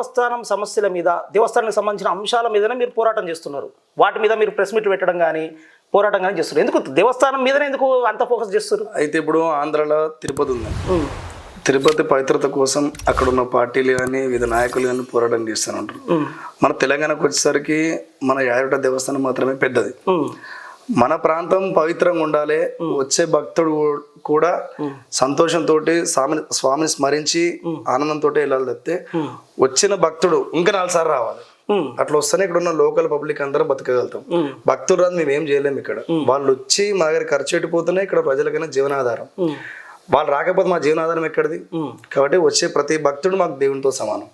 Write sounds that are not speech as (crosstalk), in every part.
దేవస్థానం సమస్యల మీద దేవస్థానానికి సంబంధించిన అంశాల మీదనే మీరు పోరాటం చేస్తున్నారు. వాటి మీద మీరు ప్రెస్ మీట్ పెట్టడం కానీ పోరాటం కానీ చేస్తున్నారు. ఎందుకు దేవస్థానం మీదనే ఎందుకు అంత ఫోకస్ చేస్తారు అయితే ఇప్పుడు ఆంధ్రాలో తిరుపతి ఉంది. తిరుపతి పవిత్రత కోసం అక్కడ ఉన్న పార్టీలు కానీ వివిధ నాయకులు కానీ పోరాటం చేస్తూనే ఉంటారు మన తెలంగాణకు వచ్చేసరికి మన యాదగిరి దేవస్థానం మాత్రమే పెద్దది. మన ప్రాంతం పవిత్రంగా ఉండాలి. వచ్చే భక్తుడు కూడా సంతోషంతో స్వామిని స్వామిని స్మరించి ఆనందంతో వెళ్ళాలి తప్పితే వచ్చిన భక్తుడు ఇంకా నాలుగు సార్లు రావాలి. అట్లా వస్తేనే ఇక్కడ ఉన్న లోకల్ పబ్లిక్ అందరం బతకగలుగుతాం. భక్తులు రాదు మేము ఏం చేయలేము ఇక్కడ వాళ్ళు వచ్చి మా దగ్గర ఖర్చు పెట్టిపోతేనే ఇక్కడ ప్రజలకైనా జీవనాధారం. వాళ్ళు రాకపోతే మా జీవనాధారం ఎక్కడిది? కాబట్టి వచ్చే ప్రతి భక్తుడు మాకు దేవునితో సమానం.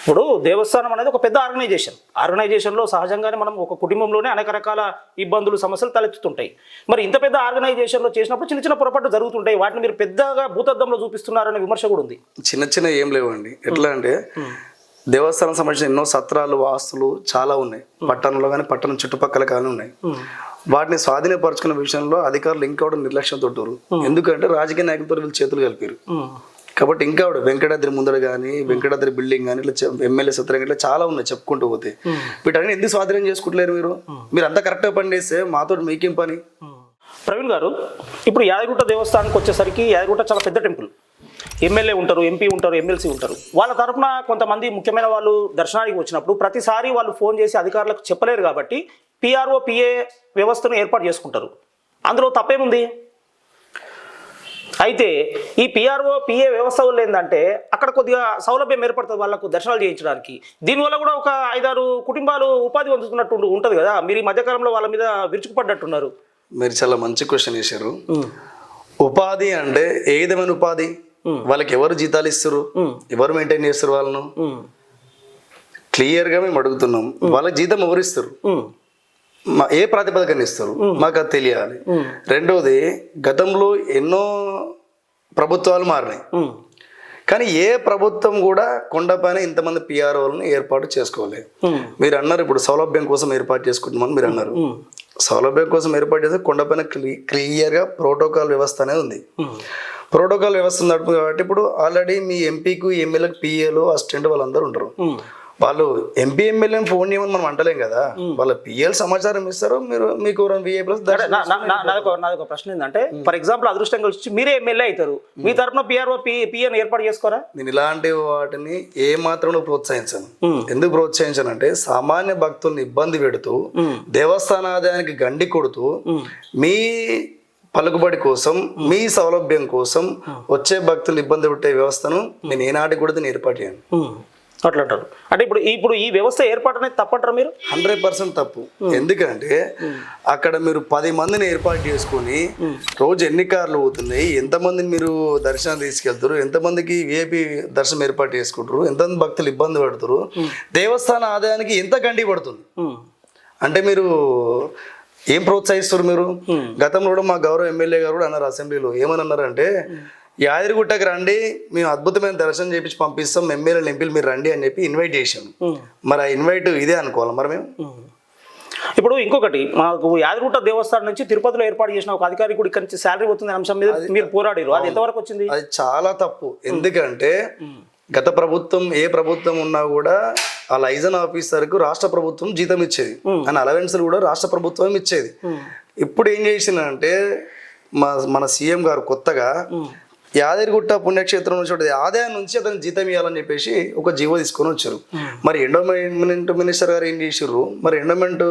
ఇప్పుడు దేవస్థానం అనేది ఒక పెద్ద ఆర్గనైజేషన్. ఆర్గనైజేషన్లో సహజంగానే మనం ఒక కుటుంబంలోనే అనేక రకాల ఇబ్బందులు సమస్యలు తలెత్తుతుంటాయి. మరి ఇంత పెద్ద ఆర్గనైజేషన్లో చేసినప్పుడు చిన్న చిన్న పొరపాటు జరుగుతుంటాయి. వాటిని మీరు పెద్దగా భూతద్దంలో చూపిస్తున్నారనే విమర్శ కూడా ఉంది. చిన్న చిన్న ఏం లేవండి. ఎట్లా అంటే దేవస్థానం సంబంధించిన ఎన్నో సత్రాలు వాస్తులు చాలా ఉన్నాయి. పట్టణంలో కానీ పట్టణం చుట్టుపక్కల కానీ ఉన్నాయి. వాటిని స్వాధీనపరచుకున్న విషయంలో అధికారులు ఇంకా కూడా నిర్లక్ష్యం తోటారు ఎందుకంటే రాజకీయ నాయకులతో వీళ్ళు చేతులు కలిపారు. కాబట్టి ఇంకా వెంకటాద్రి ముందర కానీ వెంకటాద్రి బిల్డింగ్ కానీ ఇట్లా ఎమ్మెల్యే సత్రం ఇట్లా చాలా ఉన్నాయి చెప్పుకుంటూ పోతే. వీటన్ని ఎందుకు స్వాధీనం చేసుకుంటలేరు మీరు? మీరు అంతా కరెక్ట్గా పని చేస్తే మాతో మీకేం పని? ప్రవీణ్ గారు ఇప్పుడు యాదగిరిగుట్ట దేవస్థానానికి వచ్చేసరికి యాదగిరిగుట్ట చాలా పెద్ద టెంపుల్. ఎమ్మెల్యే ఉంటారు ఎంపీ ఉంటారు ఎమ్మెల్సీ ఉంటారు. వాళ్ళ తరపున కొంతమంది ముఖ్యమైన వాళ్ళు దర్శనానికి వచ్చినప్పుడు ప్రతిసారి వాళ్ళు ఫోన్ చేసి అధికారులకు చెప్పలేరు కాబట్టి పిఆర్ఓ పిఏ వ్యవస్థను ఏర్పాటు చేసుకుంటారు. అందులో తప్పేముంది? అయితే ఈ పిఆర్ఓ పిఏ వ్యవస్థ వల్ల ఏంటంటే అక్కడ కొద్దిగా సౌలభ్యం ఏర్పడుతుంది వాళ్ళకు దర్శనాలు చేయించడానికి. దీనివల్ల కూడా ఒక ఐదారు కుటుంబాలు ఉపాధి పొందుతున్నట్టు ఉంటుంది కదా? మీరు ఈ మధ్యకాలంలో వాళ్ళ మీద విరుచుకుపడ్డట్టున్నారు. మీరు చాలా మంచి క్వశ్చన్ వేశారు ఉపాధి అంటే ఏ విధమైన ఉపాధి? వాళ్ళకి ఎవరు జీతాలు ఇస్తారు? ఎవరు మెయింటైన్ చేస్తారు వాళ్ళను? ఉమ్, క్లియర్గా మేము అడుగుతున్నాం. వాళ్ళకి జీతం ఎవరు ఇస్తారు? మా ఏ ప్రాతిపదికన ఇస్తారు? మాకు అది తెలియాలి. రెండోది గతంలో ఎన్నో ప్రభుత్వాలు మారినాయి. కానీ ఏ ప్రభుత్వం కూడా కొండపైన ఇంతమంది పిఆర్ఓలను ఏర్పాటు చేసుకోలేదు. మీరు అన్నారు ఇప్పుడు సౌలభ్యం కోసం ఏర్పాటు చేసుకుంటున్నామని మీరు అన్నారు. సౌలభ్యం కోసం ఏర్పాటు చేస్తే కొండపైన క్లి- క్లియర్గా ప్రోటోకాల్ వ్యవస్థ అనేది ఉంది. ప్రోటోకాల్ వ్యవస్థ నడుపుతుంది కాబట్టి ఇప్పుడు ఆల్రెడీ మీ ఎంపీకు ఎమ్మెల్యేకి పిఏలు అసిస్టెంట్ వాళ్ళందరూ ఉంటారు. వాళ్ళు ఎంపీ ఎమ్మెల్యే ఫోన్ చేయమని మనం అంటలేం కదా. వాళ్ళ పిఎల్ సమాచారం ఇస్తారు మీరు మీకు విఏ ప్లస్ అంటే నా- నా- నా- నాది ఒక నాది ఒక ప్రశ్న ఏంటంటే ఫర్ ఎగ్జాంపుల్ అదృష్టం కలిసి మీరే ఎమ్మెల్యే అవుతారు. మీ తరపున పిఆర్ఓ పిఎన్ ఏర్పాటు చేసుకోరా? నేను ఇలాంటి వాటిని ఏ మాత్రం ప్రోత్సహించను. ఎందుకు ప్రోత్సహించానంటే సామాన్య భక్తుల్ని ఇబ్బంది పెడుతూ దేవస్థాన ఆదాయానికి గండి కొడుతూ మీ పలుకుబడి కోసం మీ సౌలభ్యం కోసం వచ్చే భక్తులు ఇబ్బంది పెట్టే వ్యవస్థను నేను ఏనాటి కూడా ఏర్పాటు చేయను. అట్లా అంటారు అంటే ఇప్పుడు ఇప్పుడు ఈ వ్యవస్థ ఏర్పాటు అనేది తప్పంటారా మీరు? హండ్రెడ్ పర్సెంట్ తప్పు. ఎందుకంటే అక్కడ మీరు పది మందిని ఏర్పాటు చేసుకొని రోజు ఎన్ని కార్లు పోతున్నాయి ఎంతమందిని మీరు దర్శనం తీసుకెళ్తారు ఎంతమందికి విఐపి దర్శనం ఏర్పాటు చేసుకుంటారు ఎంతమంది భక్తులు ఇబ్బంది పడుతారు దేవస్థాన ఆదాయానికి ఎంత గండి పడుతుంది? అంటే మీరు ఏం ప్రోత్సహిస్తారు మీరు? గతంలో కూడా మా గౌరవ ఎమ్మెల్యే గారు కూడా అన్నారు అసెంబ్లీలో. ఏమని అన్నారంటే యాదగిరిగుట్టకి రండి మేము అద్భుతమైన దర్శనం చేపించి పంపిస్తాం ఎమ్మెల్యేలు ఎంపీలు మీరు రండి అని చెప్పి ఇన్వైట్ ఉమ్, మరి ఆ ఇన్వైట్ ఇదే అనుకోవాలి మరి మేము. ఇప్పుడు ఇంకొకటి మాకు యాదగిరిగుట్ట దేవస్థానం నుంచి తిరుపతిలో ఏర్పాటు చేసిన ఒక అధికారి కూడా ఇక్కడ నుంచి శాలరీ పోతుంది అనే అంశం మీద మీరు పోరాడారు. అది ఎంతవరకు వచ్చింది? అది చాలా తప్పు. ఎందుకంటే గత ప్రభుత్వం ఏ ప్రభుత్వం ఉన్నా కూడా ఆ లైజన్ ఆఫీసర్కు రాష్ట్ర ప్రభుత్వం జీతం ఇచ్చేది. అండ్ అలవెన్స్ కూడా రాష్ట్ర ప్రభుత్వం ఇచ్చేది. ఇప్పుడు ఏం చేసిందంటే మా మన సీఎం గారు కొత్తగా యాదగిరిగుట్ట పుణ్యక్షేత్రం నుంచి ఒకటి ఆదాయం నుంచి అతను జీతం ఇవ్వాలని చెప్పేసి ఒక జీవో తీసుకొని వచ్చారు. మరి ఎండోమెంట్ మినిస్టర్ గారు ఏం చేసారు మరి ఎండోమెంట్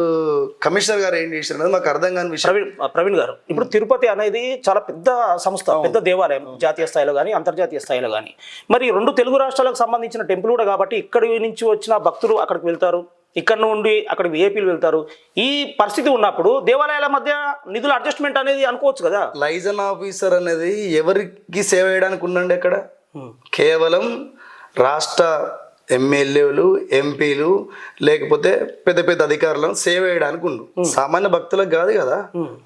కమిషనర్ గారు ఏం చేశారు అనేది మాకు అర్థం కాని విషయం. ప్రవీణ్ ప్రవీణ్ గారు ఇప్పుడు తిరుపతి అనేది చాలా పెద్ద సంస్థ పెద్ద దేవాలయం జాతీయ స్థాయిలో కానీ అంతర్జాతీయ స్థాయిలో కానీ మరి రెండు తెలుగు రాష్ట్రాలకు సంబంధించిన టెంపుల్ కూడా కాబట్టి ఇక్కడి నుంచి వచ్చిన భక్తులు అక్కడికి వెళ్తారు? ఇక్కడ నుండి అక్కడ ఏపీలు వెళ్తారు. ఈ పరిస్థితి ఉన్నప్పుడు దేవాలయాల మధ్య నిధుల అడ్జస్ట్మెంట్ అనేది అనుకోవచ్చు కదా? లైజన్ ఆఫీసర్ అనేది ఎవరికి సేవ చేయడానికి ఉండండి అక్కడ? కేవలం రాష్ట్ర ఎమ్మెల్యేలు ఎంపీలు లేకపోతే పెద్ద పెద్ద అధికారులను సేవ చేయడానికి ఉండు. సామాన్య భక్తులకు కాదు కదా?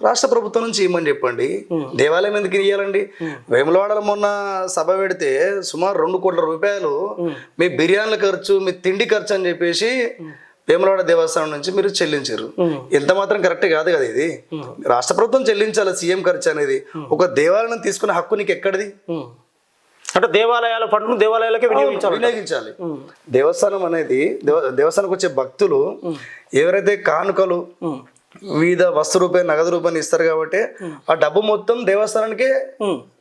రాష్ట్ర ప్రభుత్వం నుంచి ఇవ్వమని చెప్పండి? దేవాలయం ఎందుకు ఇవ్వాలండి వేములవాడలో మొన్న సభ పెడితే సుమారు రెండు కోట్ల రూపాయలు మీ బిర్యానీల ఖర్చు మీ తిండి ఖర్చు అని చెప్పేసి వేములవాడ దేవస్థానం నుంచి మీరు చెల్లించారు. ఎంత మాత్రం కరెక్ట్ కాదు కదా ఇది? రాష్ట్ర ప్రభుత్వం చెల్లించాలి సీఎం ఖర్చు అనేది. ఒక దేవాలయం తీసుకునే హక్కు నీకు ఎక్కడిది. అంటే దేవాలయాల ఫండ్ను దేవాలయాలకే వినియోగించాలి. వినియోగించాలి దేవస్థానం అనేది దేవ- దేవస్థానానికి వచ్చే భక్తులు ఎవరైతే కానుకలు వివిధ వస్తు రూపాయలు నగదు రూపాయలు ఇస్తారు కాబట్టి ఆ డబ్బు మొత్తం దేవస్థానానికి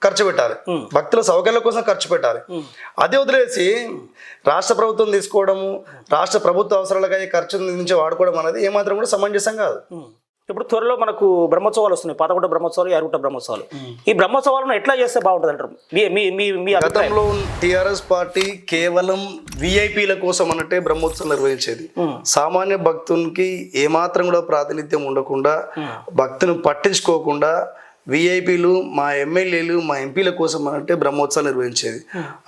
ఖర్చు పెట్టాలి. భక్తుల సౌకర్యాల కోసం ఖర్చు పెట్టాలి. అదే వదిలేసి రాష్ట్ర ప్రభుత్వం తీసుకోవడము రాష్ట్ర ప్రభుత్వ అవసరాలకు ఖర్చు నుంచి వాడుకోవడం అనేది ఏమాత్రం కూడా సమంజసం కాదు. ఇప్పుడు త్వరలో మనకు బ్రహ్మోత్సవాలు వస్తున్నాయి. పదకొండు బ్రహ్మోత్సవాలు యారుగుట్ట బ్రహ్మోత్సవాలు. ఈ బ్రహ్మోత్సవాలను ఎట్లా చేస్తే బాగుంటుంది అంటారు? మీ మీ మీ మీ అభిప్రాయం. గతంలో టిఆర్ఎస్ పార్టీ కేవలం విఐపీల కోసం అన్నట్టే బ్రహ్మోత్సవం నిర్వహించేది. సామాన్య భక్తునికి ఏమాత్రం కూడా ప్రాతినిధ్యం ఉండకుండా భక్తుని పట్టించుకోకుండా విఐపీలు మా ఎమ్మెల్యేలు మా ఎంపీల కోసం అన్నట్టే బ్రహ్మోత్సవం నిర్వహించేది.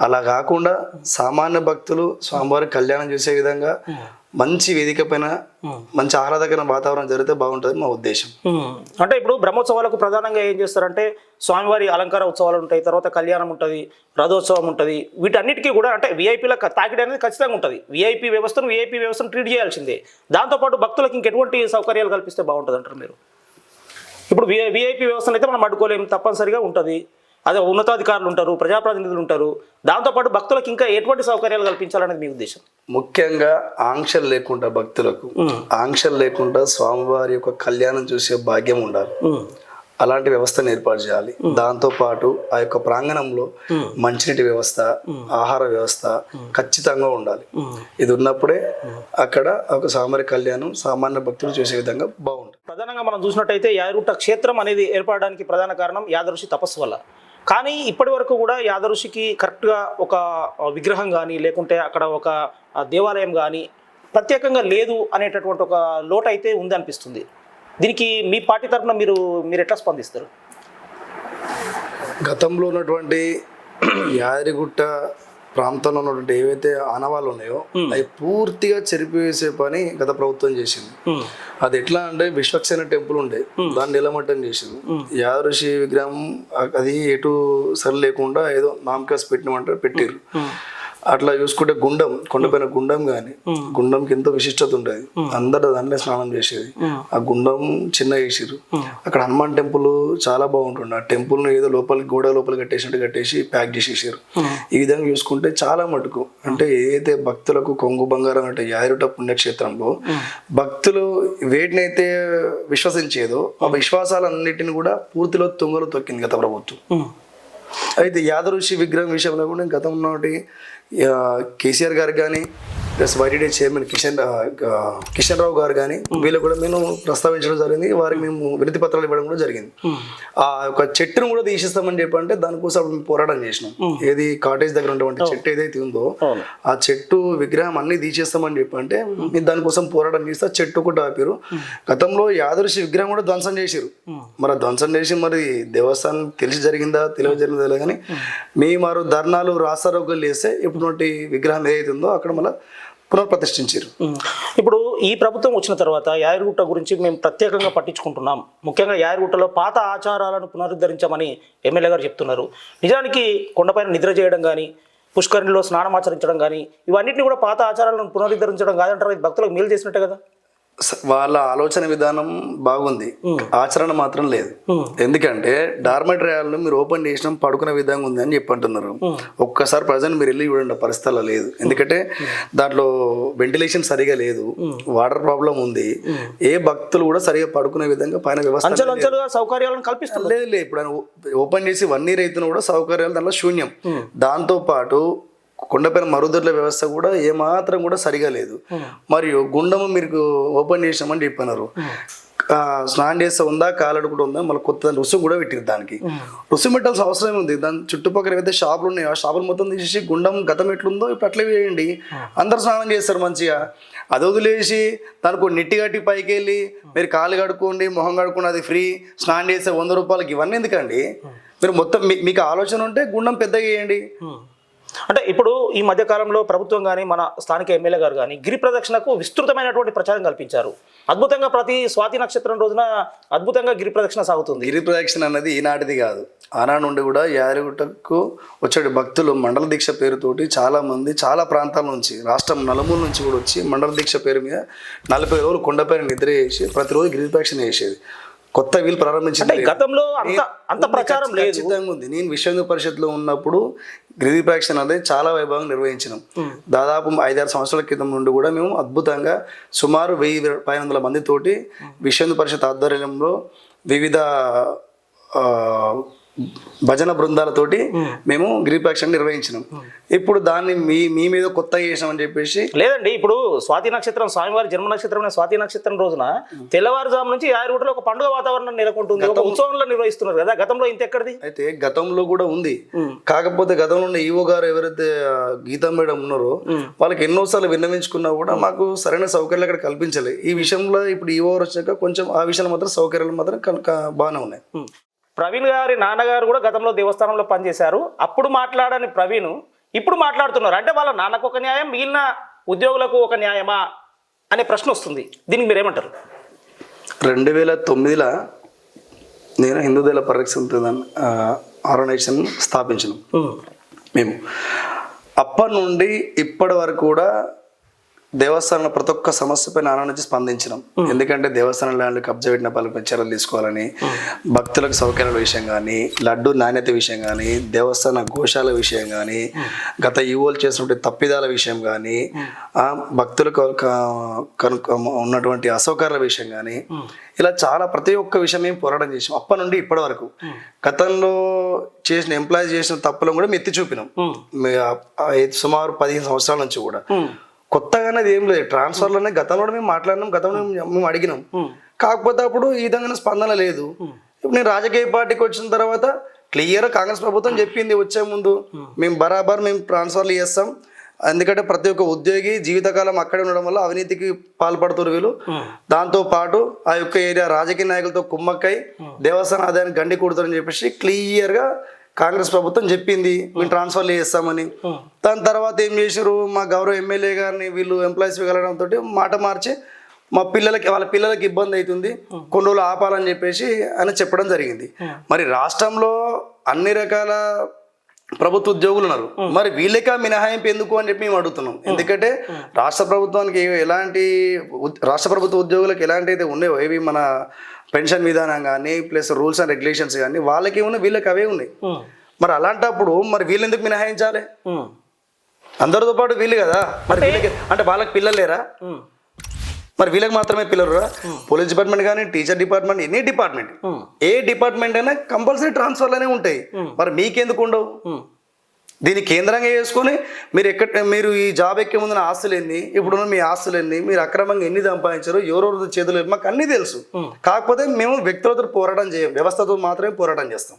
అలా కాకుండా సామాన్య భక్తులు స్వామివారి కళ్యాణం చేసే విధంగా మంచి వేదిక పైన మంచి ఆహ్లాదకరమైన వాతావరణం జరిగితే బాగుంటుంది మా ఉద్దేశం. అంటే ఇప్పుడు బ్రహ్మోత్సవాలకు ప్రధానంగా ఏం చేస్తారంటే స్వామివారి అలంకార ఉత్సవాలు ఉంటాయి తర్వాత కళ్యాణం ఉంటుంది రథోత్సవం ఉంటుంది. వీటన్నిటికీ కూడా అంటే విఐపీల తాకిడి అనేది ఖచ్చితంగా ఉంటుంది. విఐపీ వ్యవస్థను విఐపీ వ్యవస్థను ట్రీట్ చేయాల్సిందే. దాంతోపాటు భక్తులకు ఇంకెటువంటి సౌకర్యాలు కల్పిస్తే బాగుంటుంది అంటారు మీరు? ఇప్పుడు విఐ విఐపి వ్యవస్థను అయితే మనం అడ్డుకోలేము తప్పనిసరిగా ఉంటుంది. అదే ఉన్నతాధికారులు ఉంటారు ప్రజాప్రతినిధులు ఉంటారు. దాంతోపాటు భక్తులకు ఇంకా ఎటువంటి సౌకర్యాలు కల్పించాలనేది మీ ఉద్దేశం? ముఖ్యంగా ఆంక్షలు లేకుండా భక్తులకు ఆంక్షలు లేకుండా స్వామివారి యొక్క కళ్యాణం చూసే భాగ్యం ఉండాలి. అలాంటి వ్యవస్థను ఏర్పాటు చేయాలి. దాంతో పాటు ఆ యొక్క ప్రాంగణంలో మంచినీటి వ్యవస్థ ఆహార వ్యవస్థ ఖచ్చితంగా ఉండాలి. ఇది ఉన్నప్పుడే అక్కడ ఒక సామాన్య కళ్యాణం సామాన్య భక్తులు చూసే విధంగా బాగుంటుంది. ప్రధానంగా మనం చూసినట్టయితే యాదరుట క్షేత్రం అనేది ఏర్పడడానికి ప్రధాన కారణం యాదఋషి తపస్సు వల్ల. కానీ ఇప్పటి వరకు కూడా యాదఋషికి కరెక్ట్గా ఒక విగ్రహం కానీ లేకుంటే అక్కడ ఒక దేవాలయం కానీ ప్రత్యేకంగా లేదు అనేటటువంటి ఒక లోటు అయితే ఉంది అనిపిస్తుంది. దీనికి మీ పార్టీ తరఫున మీరు మీరు ఎట్లా స్పందిస్తారు? గతంలో ఉన్నటువంటి (clears throat) యాదగిరిగుట్ట ప్రాంతంలో ఉన్నటువంటి ఏవైతే ఆనవాళ్ళు ఉన్నాయో అవి పూర్తిగా చెరిపివేసే పని గత ప్రభుత్వం చేసింది. అది ఎట్లా అంటే విశ్వక్సేన టెంపుల్ ఉండే దాన్ని నిలమట్టం చేసింది. యాదృషి విగ్రహం అది ఎటు సరి లేకుండా ఏదో నామకాస్ పెట్టినమంటే పెట్టిర్రు. అట్లా చూసుకుంటే గుండం కొండపైన గుండం కానీ గుండంకి ఎంతో విశిష్టత ఉండేది. అందరు దాంట్లో స్నానం చేసేది. ఆ గుండం చిన్న చేసిర్రు. అక్కడ హనుమాన్ టెంపుల్ చాలా బాగుంటుండే. ఆ టెంపుల్ ఏదో లోపలికి గోడ లోపల కట్టేసినట్టు కట్టేసి ప్యాక్ చేసేసారు ఈ విధంగా చూసుకుంటే చాలా మటుకు. అంటే ఏదైతే భక్తులకు కొంగు బంగారం అంటే యారుట పుణ్యక్షేత్రంలో భక్తులు వేటినైతే విశ్వసించేదో ఆ విశ్వాసాలన్నిటిని కూడా పూర్తిలో తుంగలు తొక్కింది గత ప్రభుత్వం. అయితే యాదృషి విగ్రహం విషయంలో కూడా గతంలో నాటి కేసీఆర్ గారు కానీ plus YTD chairman Kishan Kishan Rao garu కానీ వీళ్ళు కూడా మేము ప్రస్తావించడం జరిగింది. వారికి మేము వినతి పత్రాలు ఇవ్వడం కూడా జరిగింది. ఆ యొక్క చెట్టును కూడా తీసేస్తామని చెప్పంటే దానికోసం అప్పుడు మేము పోరాటం చేసినాం. ఏది కాటేజ్ దగ్గర ఉన్నటువంటి చెట్టు ఏదైతే ఉందో. ఆ చెట్టు విగ్రహం అన్ని తీసేస్తామని చెప్పంటే మేము దానికోసం పోరాటం చేస్తే చెట్టు ఒకటి ఆపారు. గతంలో యాదృశి విగ్రహం కూడా ధ్వంసం చేసిరు మరి ధ్వంసం చేసి మరి దేవస్థానం తెలిసి జరిగిందా తెలియ జరిగిందా కానీ మేము మారు ధర్నాలు రాస్తారోగ్యాలు చేస్తే ఇప్పుడు విగ్రహం ఏదైతే ఉందో అక్కడ మళ్ళీ పునఃప్రతిష్ఠించారు. ఇప్పుడు ఈ ప్రభుత్వం వచ్చిన తర్వాత యాయరుగుట్ట గురించి మేము ప్రత్యేకంగా పట్టించుకుంటున్నాం. ముఖ్యంగా యాయరుగుట్టలో పాత ఆచారాలను పునరుద్ధరించమని ఎమ్మెల్యే గారు చెప్తున్నారు. నిజానికి కొండపైన నిద్ర చేయడం కానీ పుష్కరిణిలో స్నానం ఆచరించడం కానీ ఇవన్నింటినీ కూడా పాత ఆచారాలను పునరుద్ధరించడం కాదంటారు. భక్తులకు మేలు చేసినట్టే కదా? వాళ్ళ ఆలోచన విధానం బాగుంది. ఆచరణ మాత్రం లేదు. ఎందుకంటే డార్మెటరీలను మీరు ఓపెన్ చేసినాం పడుకునే విధంగా ఉంది అని చెప్పి అంటున్నారు ఒక్కసారి ప్రజెంట్ మీరు వెళ్ళి చూడండి ఆ పరిస్థితి అలా లేదు. ఎందుకంటే దాంట్లో వెంటిలేషన్ సరిగా లేదు. వాటర్ ప్రాబ్లం ఉంది. ఏ భక్తులు కూడా సరిగా పడుకునే విధంగా పైన వ్యవస్థ సౌకర్యాలను లేదు లేదు. ఇప్పుడు ఓపెన్ చేసి వన్ ఇయర్ అవుతున్నా కూడా సౌకర్యాలు దాంట్లో శూన్యం. దాంతో పాటు కొండపైన మరుగుదొడ్ల వ్యవస్థ కూడా ఏమాత్రం కూడా సరిగా లేదు. మరియు గుండము మీరు ఓపెన్ చేసినామని చెప్పినారు. స్నానం చేస్తే ఉందా కాలడు కూడా ఉందా మళ్ళీ కొత్త రుసుము కూడా పెట్టిరు దానికి. రుసుము పెట్టాల్సిన అవసరం ఉంది దాని చుట్టుపక్కల ఏవైతే షాపులు ఉన్నాయో ఆ షాపులు మొత్తం తీసేసి గుండం గతం ఎట్లుందో ఇప్పుడు అట్లే వేయండి అందరు స్నానం చేస్తారు మంచిగా. అది వదిలేసి దానికి ఒక నెట్టి కట్టి పైకి వెళ్ళి మీరు కాలు కడుక్కోండి మొహం కడుక్కోండి అది ఫ్రీ. స్నానం చేస్తే వంద రూపాయలకి ఇవన్నీ ఎందుకండి? మీరు మొత్తం మీకు ఆలోచన ఉంటే గుండం పెద్దగా వేయండి. అంటే ఇప్పుడు ఈ మధ్యకాలంలో ప్రభుత్వం కానీ మన స్థానిక ఎమ్మెల్యే గారు కానీ గిరి ప్రదక్షిణకు విస్తృతమైనటువంటి ప్రచారం కల్పించారు. అద్భుతంగా ప్రతి స్వాతి నక్షత్రం రోజున అద్భుతంగా గిరి ప్రదక్షిణ సాగుతుంది. గిరి ప్రదక్షిణ అన్నది ఈనాటిది కాదు. ఆనాడు నుండి కూడా యాదగిరిగుట్టకు వచ్చే భక్తులు మండల దీక్ష పేరుతోటి చాలామంది చాలా ప్రాంతాల నుంచి రాష్ట్రం నలుమూల నుంచి కూడా వచ్చి మండల దీక్ష పేరు మీద నలభై రోజులు కొండపైన నిద్ర చేసి ప్రతిరోజు గిరి ప్రదక్షిణ చేసేది. కొత్త వీళ్ళు ప్రారంభించింది గతంలో అంత అంత ప్రచారం లేదు. ఉంది. నేను విశ్వ పరిషత్లో ఉన్నప్పుడు గిరిప్రాక్షన్ అనేది చాలా వైభవంగా నిర్వహించినాం. దాదాపు ఐదారు సంవత్సరాల క్రితం నుండి కూడా మేము అద్భుతంగా సుమారు వెయ్యి పది వందల మందితోటి విశ్వ పరిషత్ ఆధ్వర్యంలో వివిధ భజన బృందాలతోటి మేము. గిరిప్రాక్షన్ నిర్వహించినాం. ఇప్పుడు దాన్ని మీ మీ మీద కొత్తగా చేసామని చెప్పేసి లేదండి ఇప్పుడు స్వాతి నక్షత్రం స్వామివారి జన్మ నక్షత్రం స్వాతి నక్షత్రం రోజున తెల్లవారుజాము నుంచి యాదగిరిగుట్టలో ఒక పండుగ వాతావరణం నెలకొంటుంది. ఒక ఉత్సవంలో నిర్వహిస్తున్నారు కదా గతంలో ఇంత ఎక్కడిది అయితే గతంలో కూడా ఉంది. కాకపోతే గతంలో ఉన్న ఈవో గారు ఎవరైతే గీతా మేడం ఉన్నారో వాళ్ళకి ఎన్నోసార్లు విన్నవించుకున్నా కూడా మాకు సరైన సౌకర్యాలు అక్కడ కల్పించలేదు ఈ విషయంలో ఇప్పుడు ఈవో వచ్చాక కొంచెం ఆ విషయాలు మాత్రం సౌకర్యాలు మాత్రం బాగానే ఉన్నాయి. ప్రవీణ్ గారి నాన్నగారు కూడా గతంలో దేవస్థానంలో పనిచేశారు. అప్పుడు మాట్లాడని ప్రవీణ్ ఇప్పుడు మాట్లాడుతున్నారు. అంటే వాళ్ళ నాన్నకు ఒక న్యాయం మిగిలిన ఉద్యోగులకు ఒక న్యాయమా అనే ప్రశ్న వస్తుంది. దీనికి మీరు ఏమంటారు రెండు వేల తొమ్మిదిలో నేను హిందూ దళ పరిరక్షణ ఆర్గనైజేషన్ స్థాపించాను. మేము. అప్పటి నుండి ఇప్పటి వరకు కూడా దేవస్థానంలో ప్రతి ఒక్క సమస్యపై నాన్న నుంచి స్పందించినాం. ఎందుకంటే దేవస్థానం ల్యాండ్ కబ్జా పెట్టిన వాళ్ళపై చర్యలు తీసుకోవాలని భక్తులకు సౌకర్యాల విషయం కానీ లడ్డు నాణ్యత విషయం కానీ దేవస్థాన గోశాల విషయం కానీ గత ఈవోలు చేసినటువంటి తప్పిదాల విషయం కానీ ఆ భక్తులకు కనుక ఉన్నటువంటి అసౌకర్యాల విషయం కానీ ఇలా చాలా ప్రతి ఒక్క విషయం మేము పోరాటం చేసాం అప్పటి నుండి ఇప్పటి వరకు గతంలో చేసిన ఎంప్లాయీస్ చేసిన తప్పులను కూడా మేము ఎత్తి చూపినాం. సుమారు పదిహేను సంవత్సరాల నుంచి కూడా. కొత్తగా అనేది ఏం లేదు. ట్రాన్స్ఫర్లోనే గతంలో మేము మాట్లాడినాం గతంలో మేము- అడిగినాం. కాకపోతే అప్పుడు ఈ విధంగా స్పందన లేదు. ఇప్పుడు నేను రాజకీయ పార్టీకి వచ్చిన తర్వాత క్లియర్ కాంగ్రెస్ ప్రభుత్వం చెప్పింది వచ్చే ముందు మేము బరాబర్ మేము ట్రాన్స్ఫర్లు చేస్తాం. ఎందుకంటే ప్రతి ఒక్క ఉద్యోగి జీవితకాలం అక్కడే ఉండడం వల్ల అవినీతికి పాల్పడుతున్నారు వీళ్ళు. దాంతో పాటు ఆ యొక్క ఏరియా రాజకీయ నాయకులతో కుమ్మక్కై దేవస్థాన ఆదాయాన్ని గండి కొడుతారని చెప్పేసి క్లియర్గా కాంగ్రెస్ ప్రభుత్వం చెప్పింది మేము ట్రాన్స్ఫర్లు చేస్తామని. దాని తర్వాత ఏం చేశారు మా గౌరవ ఎమ్మెల్యే గారిని వీళ్ళు ఎంప్లాయీస్ వెళ్ళడంతో మాట మార్చి మా పిల్లలకి వాళ్ళ పిల్లలకి ఇబ్బంది అవుతుంది కొన్ని రోజులు ఆపాలని చెప్పేసి ఆయన చెప్పడం జరిగింది. మరి రాష్ట్రంలో అన్ని రకాల ప్రభుత్వ ఉద్యోగులు ఉన్నారు. మరి వీళ్ళకే మినహాయింపు ఎందుకు అని చెప్పి మేము అడుగుతున్నాం. ఎందుకంటే రాష్ట్ర ప్రభుత్వానికి ఎలాంటి రాష్ట్ర ప్రభుత్వ ఉద్యోగులకు ఎలాంటి అయితే ఉన్నాయో ఏవి మన పెన్షన్ విధానం కానీ ప్లస్ రూల్స్ అండ్ రెగ్యులేషన్స్ కానీ వాళ్ళకి ఉన్నాయి వీళ్ళకి అవే ఉన్నాయి. మరి అలాంటప్పుడు మరి వీళ్ళు ఎందుకు మినహాయించాలి? అందరితో పాటు వీళ్ళు కదా. మరి వీళ్ళకి అంటే వాళ్ళకి పిల్లలు లేరా? మరి వీళ్ళకి మాత్రమే పిల్లలు పోలీస్ డిపార్ట్మెంట్ కానీ టీచర్ డిపార్ట్మెంట్ ఎనీ డిపార్ట్మెంట్. ఏ డిపార్ట్మెంట్ అయినా కంపల్సరీ ట్రాన్స్ఫర్లనే ఉంటాయి. మరి మీకెందుకు ఉండవు? దీన్ని కేంద్రంగా చేసుకొని మీరు ఎక్కడ మీరు ఈ జాబ్ ఎక్కే ముందు నా ఆస్తులు ఎన్ని ఇప్పుడున్న మీ ఆస్తులు ఎన్ని మీరు అక్రమంగా ఎన్ని సంపాదించారు ఎవరెవరు చేతులు మాకు అన్నీ తెలుసు. కాకపోతే మేము వ్యక్తులతో పోరాటం చేయం వ్యవస్థతో మాత్రమే పోరాటం చేస్తాం.